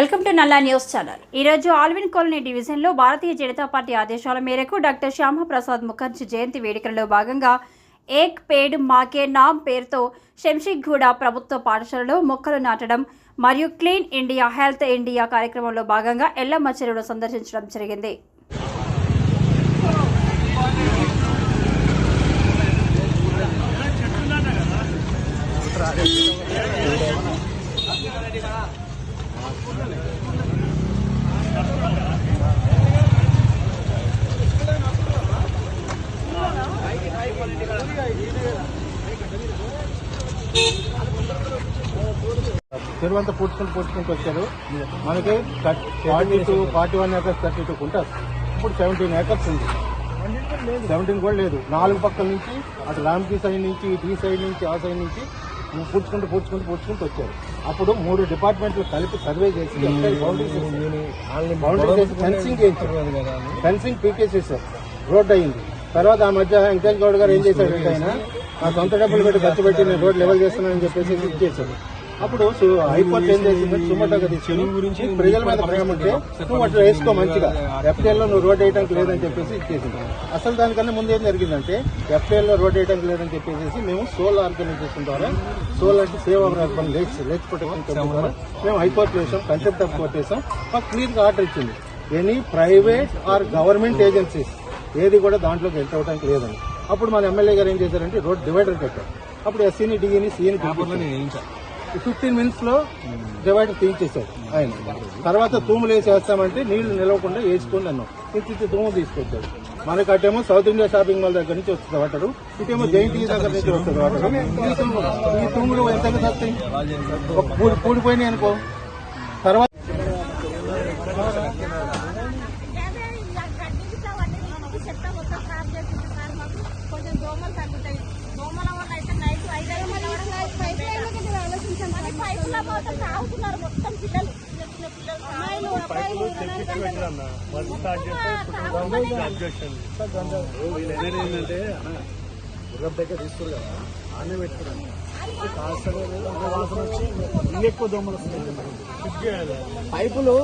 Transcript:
నల్లా news channel. ఈ రోజు ఆల్విన్ కాలనీ డివిజన్లో భారతీయ జనతా పార్టీ ఆదేశాల మేరకు డాక్టర్ శ్యామప్రసాద్ ముఖర్జీ జయంతి వేడుకల్లో భాగంగా ఏక్ పేడ్ మాకే నామ్ పేరుతో శంషిగూడ ప్రభుత్వ పాఠశాలలో మొక్కలు నాటడం మరియు క్లీన్ ఇండియా హెల్త్ ఇండియా కార్యక్రమంలో భాగంగా ఎల్లమ్మ చెరువును సందర్శించడం జరిగింది. చెరువంతా పూడ్చుకుని పూడ్చుకుంటూ వచ్చారు. మనకి forty two forty one acres thirty two కుంటారు ఇప్పుడు సెవెంటీన్ ఏకర్స్ ఉంది. సెవెంటీన్ కూడా లేదు. నాలుగు పక్కల నుంచి అటు రామ్కి సైడ్ నుంచి ఈ సైడ్ నుంచి ఆ సైడ్ నుంచి పూడ్చుకుంటూ పూడ్చుకుంటూ పూడ్చుకుంటూ వచ్చారు. అప్పుడు మూడు డిపార్ట్మెంట్లు కలిపి సర్వే చేసి ఫెన్సింగ్ చేయించారు. ఫెన్సింగ్ పీకేసేసారు రోడ్ అయింది. తర్వాత ఆ మధ్య వెంకటేష్ గౌడ్ గారు ఏం చేశారంటే ఆయన ఆ సొంత డబ్బులు పెట్టి ఖర్చు పెట్టి నేను రోడ్ లెవెల్ చేస్తున్నానని చెప్పేసి ఇచ్చేసారు అప్పుడు హైకోర్టు ఏం చేసింది? సుమటగా తీసుకుని గురించి ప్రజల మీద ప్రేమ ఉంటే నువ్వు అట్లా వేసుకో మంచిగా. ఎఫ్టీఎల్లో నువ్వు రోడ్ వేయడానికి లేదని చెప్పేసి ఇచ్చేసింది. అసలు దానికన్నా ముందు ఏం జరిగిందంటే ఎఫ్టీఎల్లో రోడ్ వేయడానికి లేదని చెప్పేసి మేము సోల్ ఆర్గనైజేషన్ ద్వారా సోల్ అంటే save urban lakes lakes protection ద్వారా మేము హైకోర్టు వేసాం కన్సెప్ట్ ఆఫ్ కోర్ట్ వేసాం మాకు క్లియర్గా ఆర్డర్ ఇచ్చింది. Any private or government agencies ఏది కూడా దాంట్లోకి ఎంటర్ అవడానికి లేదని. అప్పుడు మన ఎమ్మెల్యే గారు ఏం చేశారంటే రోడ్ డివైడర్ కట్టారు అప్పుడు ఎస్సీని డిఈని సీని ఫిఫ్టీన్ మినిట్స్లో డివైడర్ తీయించేశారు ఆయన. తర్వాత తూములు వేసి వేస్తామంటే నీళ్ళు నిలవకుండా వేసుకోండి అన్నాం. తీర్చి తూము తీసుకొచ్చాడు మనకి అటేమో సౌత్ ఇండియా షాపింగ్ మాల్ దగ్గర నుంచి వస్తుంది వాటర్. ఇటేమో జైంట్ దగ్గర నుంచి వస్తుంది వాటర్. ఈ తూములు ఎంత వస్తాయి? కూడిపోయినాయి అనుకో. తర్వాత మరి పైపుల మొత్తం తాగుతున్నారు. మొత్తం పిల్లలు చిన్న చిన్న పిల్లలు అమ్మాయిలు అబ్బాయిలు పైపులు